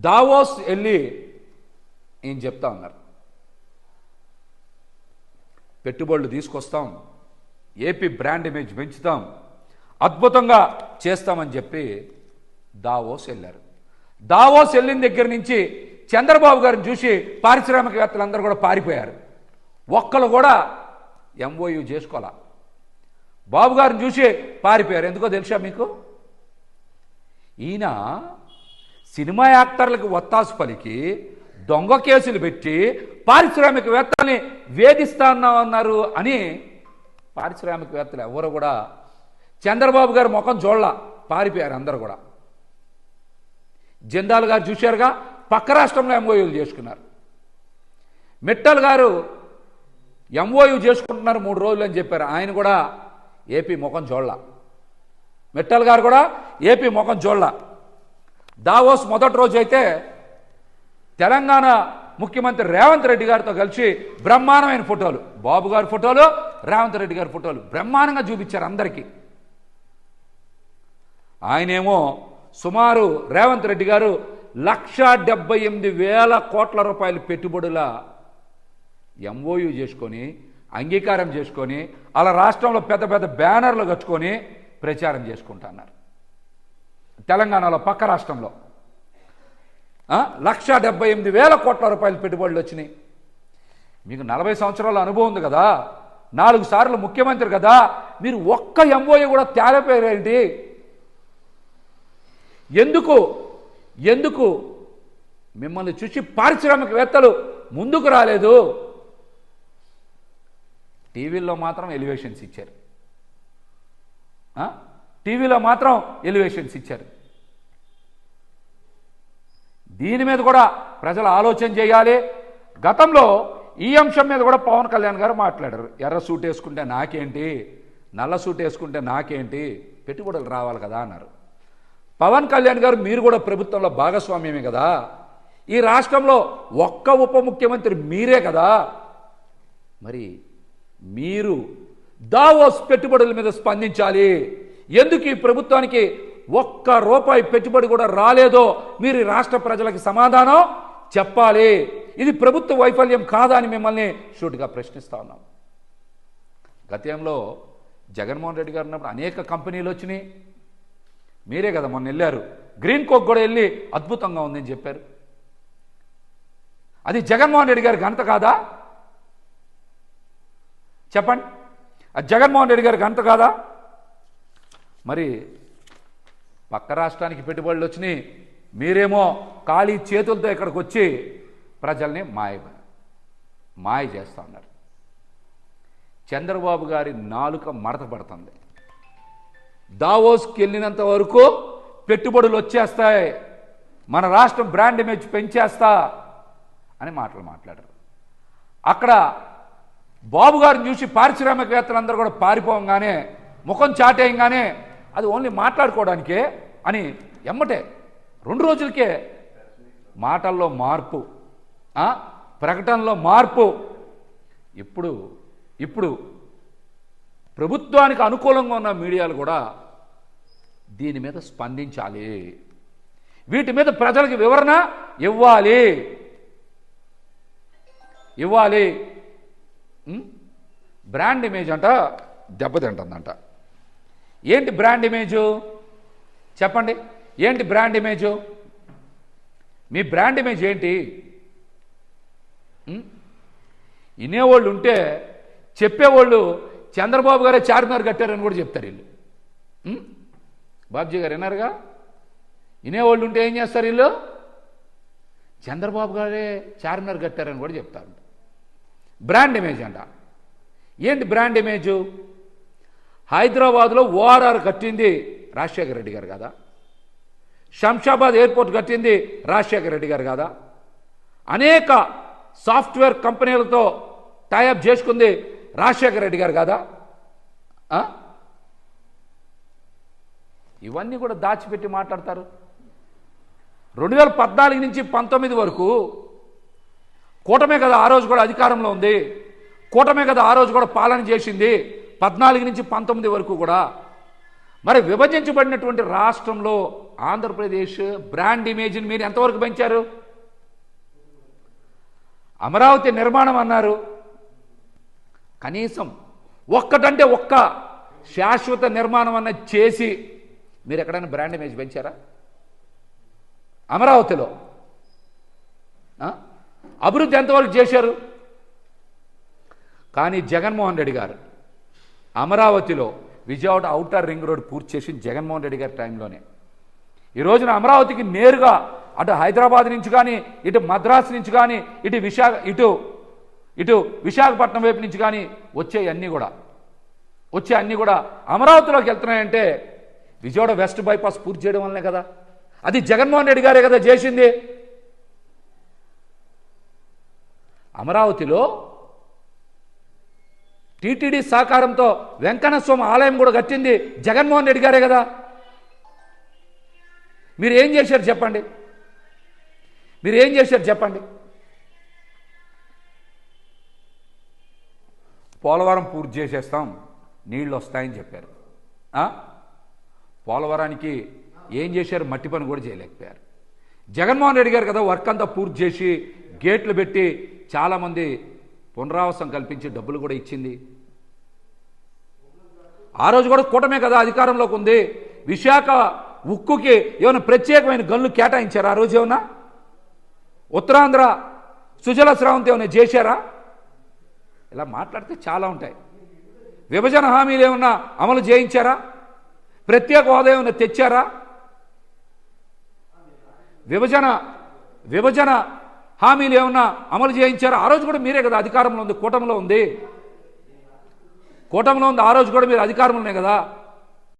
Davos వెళ్ళి ఏం చెప్తా ఉన్నారు పెట్టుబడులు తీసుకొస్తాం ఏపీ బ్రాండ్ ఇమేజ్ పెంచుతాం అద్భుతంగా చేస్తామని చెప్పి దావోస్ వెళ్ళారు. దావోస్ వెళ్ళిన దగ్గర నుంచి చంద్రబాబు గారిని చూసి పారిశ్రామికవేత్తలందరూ కూడా పారిపోయారు. ఒక్కరు కూడా ఎంఓయూ చేసుకోవాలా బాబు గారిని చూసి పారిపోయారు. ఎందుకో తెలుసా మీకు? ఈయన సినిమా యాక్టర్లకు ఒత్తాసు పలికి దొంగ కేసులు పెట్టి పారిశ్రామికవేత్తల్ని వేధిస్తాన్నారు అని పారిశ్రామికవేత్తలు ఎవరు కూడా చంద్రబాబు గారి ముఖం చూడలా పారిపోయారు అందరు కూడా. జిందాల్ గారు చూశారుగా పక్క రాష్ట్రంలో ఎంఓయూలు చేసుకున్నారు. మిట్టల్ గారు ఎంఓయూ చేసుకుంటున్నారు మూడు రోజులు అని చెప్పారు ఆయన కూడా ఏపీ ముఖం చూడలా. మిట్టల్ గారు కూడా ఏపీ ముఖం చూడలా. దావోస్ మొదటి రోజు అయితే తెలంగాణ ముఖ్యమంత్రి రేవంత్ రెడ్డి గారితో కలిసి బ్రహ్మాండమైన ఫోటోలు. బాబు గారి ఫోటోలు రేవంత్ రెడ్డి గారి ఫోటోలు బ్రహ్మాండంగా చూపించారు అందరికీ. ఆయనేమో సుమారు రేవంత్ రెడ్డి గారు లక్ష డెబ్బై ఎనిమిది వేల కోట్ల రూపాయల పెట్టుబడుల ఎంఓయూ చేసుకొని అంగీకారం చేసుకొని అలా రాష్ట్రంలో పెద్ద పెద్ద బ్యానర్లు కట్టుకొని ప్రచారం చేసుకుంటున్నారు తెలంగాణలో పక్క రాష్ట్రంలో. లక్ష డెబ్బై ఎనిమిది వేల కోట్ల రూపాయల పెట్టుబడులు వచ్చినాయి. మీకు నలభై సంవత్సరాల అనుభవం ఉంది కదా? నాలుగు సార్లు ముఖ్యమంత్రి కదా? మీరు ఒక్క ఎంఓఏ కూడా తేలిపోయారేంటి ఎందుకు? ఎందుకు? మిమ్మల్ని చూసి పారిశ్రామికవేత్తలు ముందుకు రాలేదు. టీవీల్లో మాత్రం ఎలివేషన్స్ ఇచ్చారు. టీవీలో మాత్రం ఎలివేషన్స్ ఇచ్చారు. దీని మీద కూడా ప్రజలు ఆలోచన చేయాలి. గతంలో ఈ అంశం మీద కూడా పవన్ కళ్యాణ్ గారు మాట్లాడారు. ఎర్ర సూట్ వేసుకుంటే నాకేంటి? నల్ల సూట్ వేసుకుంటే నాకేంటి? పెట్టుబడులు రావాలి కదా అన్నారు. పవన్ కళ్యాణ్ గారు మీరు కూడా ప్రభుత్వంలో భాగస్వామ్యమే కదా. ఈ రాష్ట్రంలో ఒక్క ఉప ముఖ్యమంత్రి మీరే కదా. మరి మీరు దావోస్ పెట్టుబడుల మీద స్పందించాలి. ఎందుకు ఈ ప్రభుత్వానికి ఒక్క రూపాయి పెట్టుబడి కూడా రాలేదో మీరు రాష్ట్ర ప్రజలకు సమాధానం చెప్పాలి. ఇది ప్రభుత్వ వైఫల్యం కాదా అని మిమ్మల్ని షూట్గా ప్రశ్నిస్తా ఉన్నాం. గతంలో జగన్మోహన్ రెడ్డి గారు ఉన్నప్పుడు అనేక కంపెనీలు వచ్చినాయి. మీరే కదా మొన్న వెళ్ళారు. గ్రీన్ కోక్ కూడా వెళ్ళి అద్భుతంగా ఉందని చెప్పారు. అది జగన్మోహన్ రెడ్డి గారి ఘనత కాదా? చెప్పండి. అది జగన్మోహన్ రెడ్డి గారి ఘనత కాదా? మరి పక్క రాష్ట్రానికి పెట్టుబడులు వచ్చినాయి. మీరేమో ఖాళీ చేతులతో ఇక్కడికి వచ్చి ప్రజల్ని మాయ మాయ చేస్తూ ఉన్నారు. చంద్రబాబు గారి నాలుక మడత పడుతుంది. దావోస్కి వెళ్ళినంత వరకు పెట్టుబడులు వచ్చేస్తాయి. మన రాష్ట్రం బ్రాండ్ ఇమేజ్ పెంచేస్తా అని మాటలు మాట్లాడారు. అక్కడ బాబు గారిని చూసి పారిశ్రామికవేత్తలందరూ కూడా పారిపోగానే ముఖం చాటేయంగానే అది ఓన్లీ మాట్లాడుకోవడానికే అని ఎమ్మటే రెండు రోజులకే మాటల్లో మార్పు ప్రకటనలో మార్పు. ఇప్పుడు ఇప్పుడు ప్రభుత్వానికి అనుకూలంగా ఉన్న మీడియాలు కూడా దీని మీద స్పందించాలి. వీటి మీద ప్రజలకు వివరణ ఇవ్వాలి. ఇవ్వాలి. బ్రాండ్ ఇమేజ్ అంట దెబ్బతింటుందంట. ఏంటి బ్రాండ్ ఇమేజు? చెప్పండి. ఏంటి బ్రాండ్ ఇమేజు? మీ బ్రాండ్ ఇమేజ్ ఏంటి? వినేవాళ్ళు ఉంటే చెప్పేవాళ్ళు చంద్రబాబు గారే చార్మినార్ కట్టారని కూడా చెప్తారు వీళ్ళు. బాబ్జీ గారు విన్నారుగా? వినేవాళ్ళు ఉంటే ఏం చేస్తారు వీళ్ళు? చంద్రబాబు గారే చార్మినార్ కట్టారని కూడా చెప్తారు. బ్రాండ్ ఇమేజ్ అంట. ఏంటి బ్రాండ్ ఇమేజు? హైదరాబాద్లో ఓఆర్ఆర్ కట్టింది రాజశేఖర రెడ్డి గారు కదా? శంషాబాద్ ఎయిర్పోర్ట్ కట్టింది రాజశేఖర రెడ్డి గారు కదా? అనేక సాఫ్ట్వేర్ కంపెనీలతో టైఅప్ చేసుకుంది రాజశేఖర రెడ్డి గారు కదా? ఇవన్నీ కూడా దాచిపెట్టి మాట్లాడతారు. రెండు వేల పద్నాలుగు నుంచి పంతొమ్మిది వరకు కూటమే కదా ఆ రోజు కూడా అధికారంలో ఉంది. కూటమే కదా ఆ రోజు కూడా పాలన చేసింది. పద్నాలుగు నుంచి పంతొమ్మిది వరకు కూడా మరి విభజించబడినటువంటి రాష్ట్రంలో ఆంధ్రప్రదేశ్ బ్రాండ్ ఇమేజ్ని మీరు ఎంతవరకు పెంచారు? అమరావతి నిర్మాణం అన్నారు. కనీసం ఒక్కటంటే ఒక్క శాశ్వత నిర్మాణం అన్నది చేసి మీరు ఎక్కడైనా బ్రాండ్ ఇమేజ్ పెంచారా? అమరావతిలో. అభివృద్ధి ఎంతవరకు చేశారు? కానీ జగన్మోహన్ రెడ్డి గారు అమరావతిలో విజయవాడ అవుటర్ రింగ్ రోడ్ పూర్తి చేసి జగన్మోహన్ రెడ్డి గారి టైంలోనే. ఈ రోజున అమరావతికి నేరుగా అటు హైదరాబాద్ నుంచి కానీ ఇటు మద్రాసు నుంచి కానీ ఇటు విశాఖ ఇటు ఇటు విశాఖపట్నం వైపు నుంచి కానీ వచ్చే అన్నీ కూడా వచ్చే అన్నీ కూడా అమరావతిలోకి వెళ్తున్నాయంటే విజయవాడ వెస్ట్ బైపాస్ పూర్తి చేయడం వల్లనే కదా. అది జగన్మోహన్ రెడ్డి గారే కదా చేసింది. అమరావతిలో టీటీడీ సహకారంతో వెంకన్న స్వామి ఆలయం కూడా కట్టింది జగన్మోహన్ రెడ్డి గారే కదా. మీరు ఏం చేశారు చెప్పండి? మీరు ఏం చేశారు చెప్పండి? పోలవరం పూర్తి చేసేస్తాం నీళ్ళు వస్తాయని చెప్పారు. పోలవరానికి ఏం చేశారు? మట్టి పని కూడా చేయలేకపోయారు. జగన్మోహన్ రెడ్డి గారు కదా వర్క్ అంతా పూర్తి చేసి గేట్లు పెట్టి చాలామంది పునరావాసం కల్పించి డబ్బులు కూడా ఇచ్చింది. ఆ రోజు కూడా కూటమే కదా అధికారంలోకి ఉంది. విశాఖ ఉక్కుకి ఏమైనా ప్రత్యేకమైన గన్లు కేటాయించారా? ఆ రోజు ఏమన్నా? ఉత్తరాంధ్ర సుజల స్రవంతి ఏమైనా చేశారా? ఇలా మాట్లాడితే చాలా ఉంటాయి. విభజన హామీలు ఏమన్నా అమలు చేయించారా? ప్రత్యేక హోదా ఏమైనా తెచ్చారా? విభజన విభజన హామీలు ఏమన్నా అమలు చేయించారా? ఆ రోజు కూడా మీరే కదా అధికారంలో ఉంది కూటమిలో ఉంది. కూటమిలో ఉంది. ఆ రోజు కూడా మీరు అధికారంలోనే కదా.